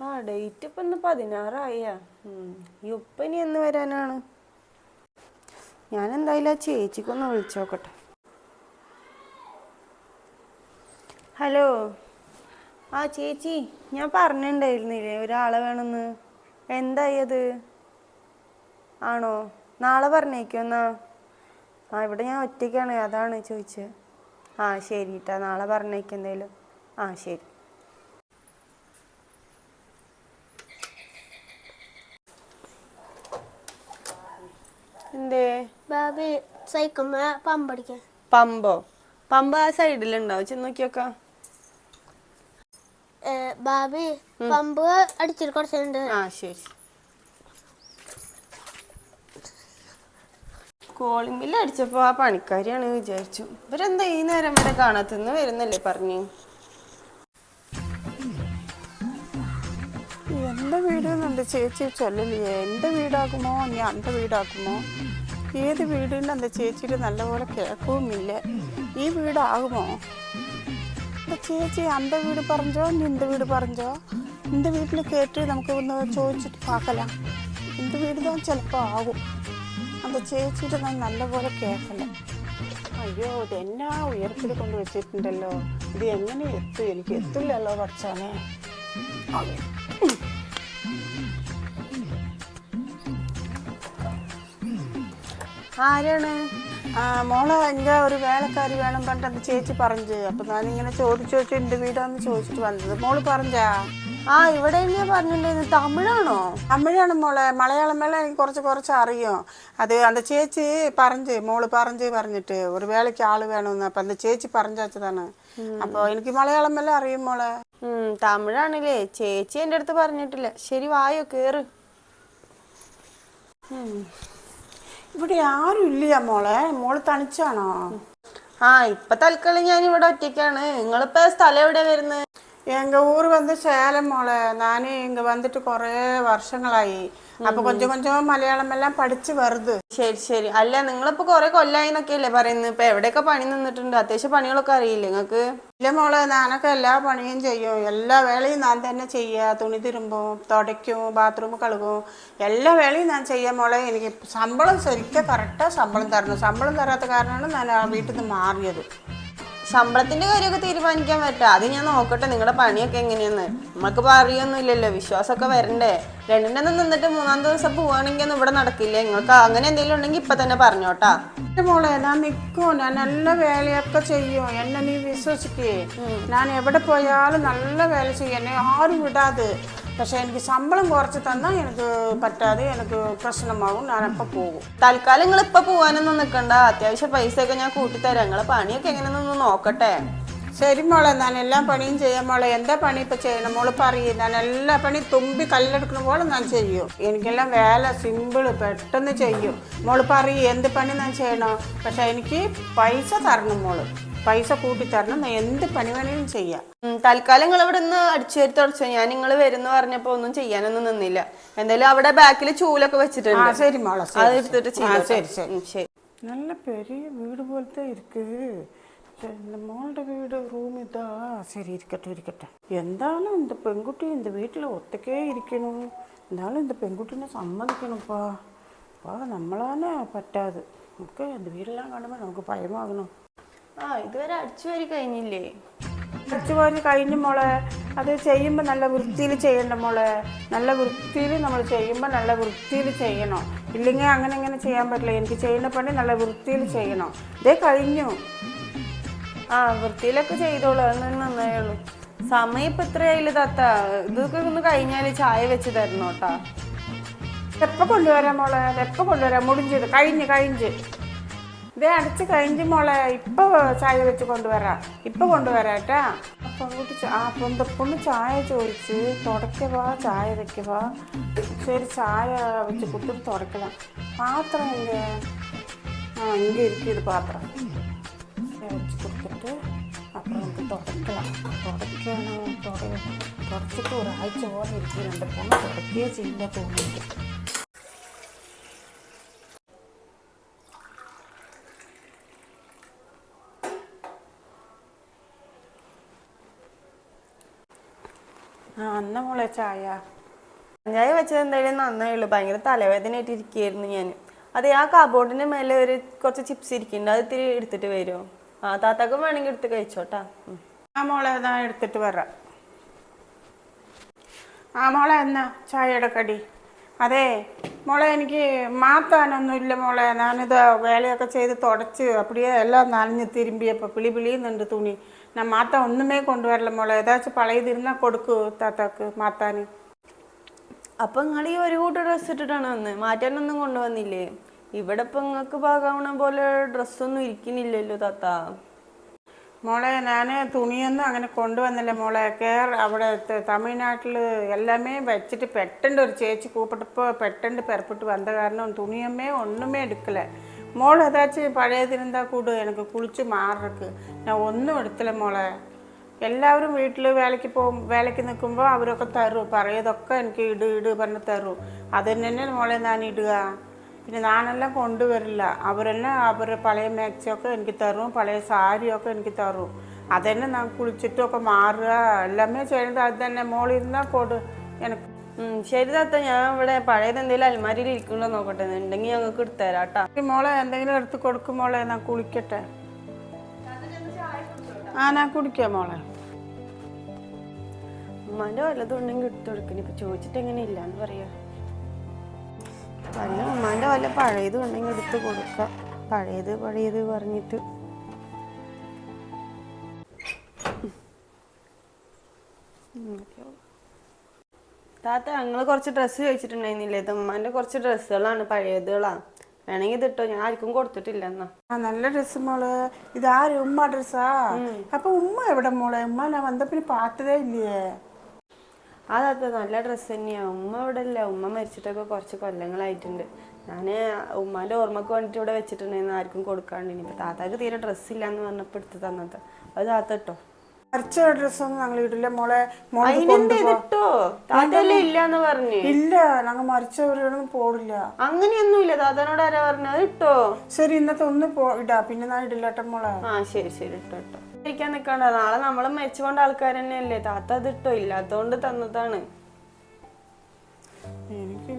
ആ ഡേറ്റ് ഇപ്പം ഇന്ന് പതിനാറായ. ഇനി എന്ന് വരാനാണ്? ഞാൻ എന്തായാലും ആ ചേച്ചിക്കൊന്ന് വിളിച്ചു നോക്കട്ടെ ഹലോ. ആ ചേച്ചി ഞാൻ പറഞ്ഞിട്ടുണ്ടായിരുന്നില്ലേ ഒരാളെ വേണമെന്ന് എന്തായി അത്? ആണോ? നാളെ പറഞ്ഞേക്കോ എന്നാ? ആ ഇവിടെ ഞാൻ ഒറ്റയ്ക്കാണ് അതാണ് ചോദിച്ചത് ആ ശരി കേട്ടോ നാളെ പറഞ്ഞേക്കെന്തായാലും ആ ശരി. ബാബി പമ്പ് അടിക്കാൻ. പമ്പോ? പമ്പ് ആ സൈഡിലുണ്ടാവും ചെന്ന് നോക്കിയോക്കാം. ബാബി പമ്പ് അടിച്ചിട്ട് കുറച്ചുണ്ട്. ആ ശരി. കോളിംഗ് ബില്ല് അടിച്ചപ്പോ ആ പണിക്കാരിയാണ് വിചാരിച്ചു. ഇവരെന്താ ഈ നേരം വരെ കാണാത്തുനിന്ന് വരുന്നല്ലേ പറഞ്ഞു. എന്റെ വീട് എന്താ ചേച്ചി ചൊല്ലേ എന്റെ വീടാക്കുമോ ഞാൻ എന്റെ വീടാക്കുമോ? ഏത് വീടിൻ്റെ എൻ്റെ ചേച്ചിയുടെ നല്ലപോലെ കേൾക്കുമില്ല ഈ വീടാകുമോ എൻ്റെ ചേച്ചി എൻ്റെ വീട് പറഞ്ഞോ നീ എൻ്റെ വീട് പറഞ്ഞോ എൻ്റെ വീട്ടിൽ കേട്ട് നമുക്ക് ഒന്ന് ചോദിച്ചിട്ട് പാക്കലാം എൻ്റെ വീട് தான் ചിലപ്പോൾ ആകും அந்த ചേച്ചിയുടെ ഞാൻ നല്ലപോലെ കേൾക്കല അയ്യോ ഇത് എന്നാ ഉയരത്തിൽ കൊണ്ട് വെച്ചിട്ടുണ്ടല്ലോ ഇത് എങ്ങനെ എത്തും എനിക്ക് എത്തില്ലല്ലോ പഠിച്ചാനെ അതെ ആരാണ്? ആ മോളെ എന്റെ ഒരു വേലക്കാരി വേണം പറഞ്ഞിട്ട് അത് ചേച്ചി പറഞ്ഞു അപ്പൊ ഞാനിങ്ങനെ ചോദിച്ചു ചോദിച്ചു എന്റെ വീടാന്ന് ചോദിച്ചിട്ട് വന്നത്. മോൾ പറഞ്ഞാ? ആ ഇവിടെ തന്നെയാ പറഞ്ഞിട്ടുണ്ടായിരുന്നു തമിഴാണോ? തമിഴാണ് മോളെ. മലയാളം മേളെ എനിക്ക് കുറച്ച് കുറച്ച് അറിയും. അത് അന്ത ചേച്ചി പറഞ്ഞു മോൾ പറഞ്ഞു പറഞ്ഞിട്ട് ഒരു വേലയ്ക്ക് ആൾ വേണമെന്ന് അപ്പൊ അന്ത ചേച്ചി പറഞ്ഞാച്ചതാണ് അപ്പോൾ എനിക്ക് മലയാളം മേലെ അറിയും മോളെ. തമിഴാണല്ലേ. ചേച്ചി എന്റെ അടുത്ത് പറഞ്ഞിട്ടില്ല. ശരി വായോ കേറ്. ഇവിടെ ആരും ഇല്ല മോളെ. മോൾ തനിച്ചാണോ? ആ ഇപ്പൊ തൽക്കാലം ഞാൻ ഇവിടെ ഒറ്റയ്ക്കാണ്. നിങ്ങളിപ്പോ സ്ഥലം എവിടെ വരുന്നത് எங்க ஊர் வந்து சேலம் மோளை நானே இங்க வந்துட்டு കുറേ വർഷങ്ങളായി അപ്പൊ കൊഞ്ചം കൊഞ്ചം മലയാളം എല്ലാം പഠിച്ചു വരുത് ശരി ശരി അല്ല നിങ്ങളിപ്പോ കൊറേ കൊല്ലായി എന്നൊക്കെയല്ലേ പറയുന്നത് ഇപ്പൊ എവിടെയൊക്കെ പണി നിന്നിട്ടുണ്ട് അത്യാവശ്യം പണികളൊക്കെ അറിയില്ലേ നിങ്ങക്ക് ഇല്ല മോളെ ഞാനൊക്കെ എല്ലാ പണിയും ചെയ്യും എല്ലാ വേലയും ഞാൻ തന്നെ ചെയ്യുക തുണി തിരുമ്പും തുടയ്ക്കും ബാത്റൂം കഴുകും എല്ലാ വേലയും ഞാൻ ചെയ്യാം മോളെ എനിക്ക് ശമ്പളം ശരിക്കും കറക്റ്റാണ് ശമ്പളം തരണം ശമ്പളം തരാത്ത കാരണമാണ് ഞാൻ ആ വീട്ടിൽ നിന്ന് മാറിയത് ശമ്പളത്തിന്റെ കാര്യമൊക്കെ തീരുമാനിക്കാൻ പറ്റാ. അത് ഞാൻ നോക്കട്ടെ നിങ്ങളുടെ പണിയൊക്കെ എങ്ങനെയാന്ന്. നമ്മൾക്കിപ്പോ അറിയൊന്നുമില്ലല്ലോ. വിശ്വാസമൊക്കെ വരണ്ടേ? രണ്ടിന്റെ അന്ന് നിന്നിട്ട് മൂന്നാം ദിവസം പോവാണെങ്കിൽ ഒന്നും ഇവിടെ നടക്കില്ല. നിങ്ങൾക്ക് അങ്ങനെ എന്തെങ്കിലും ഉണ്ടെങ്കിൽ ഇപ്പൊ തന്നെ പറഞ്ഞോട്ടാ. എന്റെ മോളെ ഞാൻ നിൽക്കും ഞാൻ നല്ല വേലയൊക്കെ ചെയ്യും. എന്നെ നീ വിശ്വസിക്കേ. ഞാൻ എവിടെ പോയാലും നല്ല വേല ചെയ്യും. എന്നെ ആരും വിടാതെ. പക്ഷെ എനിക്ക് ശമ്പളം കുറച്ച് തന്നാൽ എനിക്ക് പറ്റാതെ എനിക്ക് പ്രശ്നമാകും ഞാൻ അപ്പം പോകും. തൽക്കാലം നിങ്ങൾ ഇപ്പൊ പോവാനൊന്നും നിൽക്കണ്ട. അത്യാവശ്യം പൈസയൊക്കെ ഞാൻ കൂട്ടിത്തരാം. നിങ്ങളെ പണിയൊക്കെ എങ്ങനെയൊന്നും നോക്കട്ടെ. ശരി മോളെ ഞാൻ എല്ലാ പണിയും ചെയ്യാം മോളെ. എന്താ പണി ഇപ്പൊ ചെയ്യണം? മോൾ പറയും. ഞാൻ എല്ലാ പണിയും തുമ്പി കല്ലെടുക്കണ പോലെ ഞാൻ ചെയ്യും. എനിക്കെല്ലാം വേല സിമ്പിൾ പെട്ടെന്ന് ചെയ്യും. മോൾ പറയും എന്ത് പണി ഞാൻ ചെയ്യണോ? പക്ഷെ എനിക്ക് പൈസ തരണം മോൾ. പൈസ കൂട്ടി തരണം ഞാൻ എന്ത് പണി വേണേലും ചെയ്യാം. തൽക്കാലം നിങ്ങൾ ഇവിടെ നിന്ന് അടിച്ചേരി തുടച്ചു. ഞാൻ നിങ്ങൾ വരുന്ന പറഞ്ഞപ്പോ ഒന്നും ചെയ്യാനൊന്നും നിന്നില്ല. എന്തായാലും അവിടെ ബാക്കിൽ ചൂലൊക്കെ വെച്ചിട്ടുണ്ട്. ശരി മോളെ അത് എടുത്തിട്ട് ശരി ശരി. നല്ല പെരിയ വീട് പോലത്തെ ഇരിക്കു. ഇരിക്കട്ടെ എന്റെ മോളുടെ വീട് റൂം ഇതാ. ശരി ഇരിക്കട്ടെ ഇരിക്കട്ടെ. എന്താണ് എന്റെ പെൺകുട്ടി? എന്റെ വീട്ടിൽ ഒത്തക്കേ ഇരിക്കണു. എന്നാലും എന്റെ പെൺകുട്ടീനെ സമ്മതിക്കണപ്പാ അപ്പാ നമ്മളാണ് പറ്റാതെ. നമുക്ക് എന്റെ വീടെല്ലാം കാണുമ്പോൾ നമുക്ക് ഭയമാകണം. ആ ഇതുവരെ അടിച്ചു വാരി കഴിഞ്ഞില്ലേ? അടിച്ചു വാരി കഴിഞ്ഞു മോളെ അത് ചെയ്യുമ്പോൾ നല്ല വൃത്തിയിൽ ചെയ്യണ്ട മോളെ. നല്ല വൃത്തിയിൽ നമ്മൾ ചെയ്യുമ്പോൾ നല്ല വൃത്തിയിൽ ചെയ്യണം. ഇല്ലെങ്കിൽ അങ്ങനെ ഇങ്ങനെ ചെയ്യാൻ പറ്റില്ല. എനിക്ക് ചെയ്യുന്ന പണി നല്ല വൃത്തിയിൽ ചെയ്യണം. ഇതേ കഴിഞ്ഞു. ആ വൃത്തിയിലൊക്കെ ചെയ്തോളൂ അത് നന്നായുള്ളൂ സമയം ഇപ്പൊ ഇത്രയായില്ല താത്ത? ഇതൊക്കെ ഒന്ന് കഴിഞ്ഞാൽ ചായ വെച്ച് തരണോട്ടാ കേട്ടാ. എപ്പ കൊണ്ടുവരാം മോളെ? എപ്പ കൊണ്ടുവരാം? മുടിഞ്ചത് കഴിഞ്ഞ് കഴിഞ്ഞ്. ഇതേ അടച്ച് കഴിഞ്ഞ് മോളെ ഇപ്പൊ ചായ വെച്ച് കൊണ്ടുവരാ. ഇപ്പൊ കൊണ്ടുവരാട്ടാ അപ്പം കൂട്ടി. ആ അപ്പം ചായ ചോദിച്ച് തുടക്കവാ ചായ വെക്കവാ ശരി ചായ വെച്ച് കുട്ടി തുടക്കണം പാത്രം എന്റെ ആ എങ്കിൽ ഇരിക്കും ഇത് പാത്രം. വെച്ച് തുടക്കണം തുടക്കണം തുട തുടച്ചിട്ട് ഒരാഴ്ച പോലെ ഇരിക്കുന്നുണ്ട് പൊണ്ണ് തുടക്കുകയേ ചെയ്യില്ല ആ അന്ന മോളെ ചായ. ചായ വെച്ചത് എന്തായാലും നന്നായി ഭയങ്കര തലവേദന ആയിട്ട് ഞാൻ. അതെ ആ കബോർഡിന്റെ മേലെ ഒരു കുറച്ച് ചിപ്സ് ഇരിക്കുന്നുണ്ട്. അത് ഇത്തിരി എടുത്തിട്ട് വരുമോ? ആ താത്താക്കും വേണമെങ്കിൽ എടുത്ത് കഴിച്ചോട്ടാ. ആ മോളെ എന്നാ എടുത്തിട്ട് വരാം. ആ മോളെ എന്നാ ചായയുടെ കടി? അതെ മോളെ എനിക്ക് മാത്താനൊന്നുമില്ല മോളെ. ഞാനിത് വേലയൊക്കെ ചെയ്ത് തുടച്ച് അപ്പടിയേ എല്ലാം നനഞ്ഞ് തിരുമ്പിയപ്പോൾ പിളി പിളിയുന്നുണ്ട് തുണി. ഞാൻ മാത്ത ഒന്നുമേ കൊണ്ടുവരില്ല മോളെ. ഏതാച്ചും പഴയതിരുന്നാൽ കൊടുക്കൂ താത്താക്ക് മാത്താന്. അപ്പം നിങ്ങൾ ഈ ഒരു കൂട്ടം ഡ്രസ്സ് ഇട്ടിട്ടാണ് വന്ന്? മാറ്റാനൊന്നും കൊണ്ടുവന്നില്ലേ? ഇവിടെ ഇപ്പൊ നിങ്ങൾക്ക് പാകാവണ പോലെ ഡ്രസ്സൊന്നും ഇരിക്കുന്നില്ലല്ലോ താത്ത. മോളെ ഞാൻ തുണിയൊന്നും അങ്ങനെ കൊണ്ടുവന്നില്ല മോളെ. കേർ അവിടെ തമിഴ്നാട്ടിൽ എല്ലാമേ വെച്ചിട്ട് പെട്ടെന്ന് ഒരു ചേച്ചി കൂപ്പിട്ടപ്പോൾ പെട്ടെന്ന് പെരപ്പിട്ട് വന്ന കാരണം തുണിയമ്മേ ഒന്നുമേ എടുക്കല. മോൾ ഏതാச்சுം പഴയതിരുന്താ കൂട്? എനിക്ക് കുളിച്ച് മാറക്ക്. ഞാൻ ഒന്നും എടുത്തില്ല മോളെ. എല്ലാവരും വീട്ടിൽ വേലയ്ക്ക് പോകും വേലയ്ക്ക് നിൽക്കുമ്പോൾ അവരൊക്കെ തരും. പറയതൊക്കെ എനിക്ക് ഇട് ഇട് പറഞ്ഞ് തരും. അത് തന്നെ മോളെ ഞാൻ ഇടുക. പിന്നെ ഞാനെല്ലാം കൊണ്ടുവരില്ല. അവരെല്ലാം അവർ പഴയ മാക്സിയൊക്കെ എനിക്ക് തരും പഴയ സാരിയൊക്കെ എനിക്ക് തരും. അതന്നെ ഞാൻ കുളിച്ചിട്ടൊക്കെ മാറുക. എല്ലാമേ ചെയ്യുന്നത് അത് തന്നെ. മോളിൽ മോളിരുന്നാൽ കൊടു. എനിക്ക് ശരി താത്ത ഞാൻ ഇവിടെ പഴയത് എന്തെങ്കിലും അൽമാരിയിൽ ഇരിക്കണോ നോക്കട്ടെ. ഉണ്ടെങ്കിൽ ഞങ്ങൾക്ക് എടുത്തുതരാം കേട്ടോ. മോളെ എന്തെങ്കിലും എടുത്ത് കൊടുക്കും മോളെ. ഞാൻ കുളിക്കട്ടെ. ആ ഞാൻ കുടിക്കാം മോളെ. ഉമ്മാന്റെ വല്ലതും ഉണ്ടെങ്കിൽ എടുത്തു കൊടുക്കണേ ഇപ്പൊ ചോദിച്ചിട്ട് എങ്ങനെ ഇല്ലാന്ന് പറയാ. വല്ല ഉമ്മാന്റെ വല്ല പഴയത് ഉണ്ടെങ്കിൽ എടുത്ത് കൊടുക്കാം. പഴയത് പഴയത് പറഞ്ഞിട്ട്. താത്ത ഞങ്ങൾ കുറച്ച് ഡ്രസ്സ് ചോദിച്ചിട്ടുണ്ടായിരുന്നില്ലേ? ഇത് ഉമ്മാന്റെ കുറച്ച് ഡ്രസ്സുകളാണ് പഴയതുകളാണ് വേണമെങ്കിൽ ഇതിട്ടോ ഞാൻ ആർക്കും കൊടുത്തിട്ടില്ല എന്നാ. ആ നല്ല ഡ്രസ്സ് മോൾ. ഇതാര്? ഉമ്മ ഡ്രസ്സാ അപ്പൊ ഉമ്മ എവിടെ മോളെ? ഉമ്മ ഞാൻ വന്നപ്പിന് പാത്തതേ ഇല്ലേ? താത്ത നല്ല ഡ്രസ്സ് തന്നെയാ. ഉമ്മ ഇവിടെ ഇല്ല ഉമ്മ മരിച്ചിട്ടൊക്കെ കുറച്ച് കൊല്ലങ്ങളായിട്ടുണ്ട്. ഞാൻ ഉമ്മാന്റെ ഓർമ്മക്ക് വേണ്ടിട്ട് ഇവിടെ വെച്ചിട്ടുണ്ടായിരുന്നു. ആർക്കും കൊടുക്കാണ്ട്. ഇനിയിപ്പോ താത്താക്ക് തീരെ ഡ്രസ്സ് എന്ന് പറഞ്ഞപ്പോ എടുത്ത് തന്നത് അത് താത്ത ഇട്ടോ? മരിച്ച ഡ്രസ്സൊന്നും ഞങ്ങൾ ഇടില്ല മോളെ അതിനെന്ത് താത്തല്ലേ ഇല്ല എന്ന് പറഞ്ഞു. ഇല്ല ഞങ്ങൾ മരിച്ചവരോടൊന്നും പോടില്ല അങ്ങനെയൊന്നുമില്ല. താത്തനോട് ആരാ പറഞ്ഞത്? അത് ഇട്ടോ? ശരി ഇന്നത്തെ ഒന്ന് പോ ഇടാ. പിന്നെ ഞാൻ ഇടില്ല കേട്ടോ മോളെ. ആ ശരി ശരി. ഇട്ടോ ഇട്ടോ. ഇരിക്കാൻ നിക്കണ്ട. നാളെ നമ്മൾ മരിച്ചുകൊണ്ട് ആൾക്കാർ തന്നെയല്ലേ? താത്ത അത് ഇട്ടോ? ഇല്ലാത്തോണ്ട് തന്നതാണ്. എനിക്ക്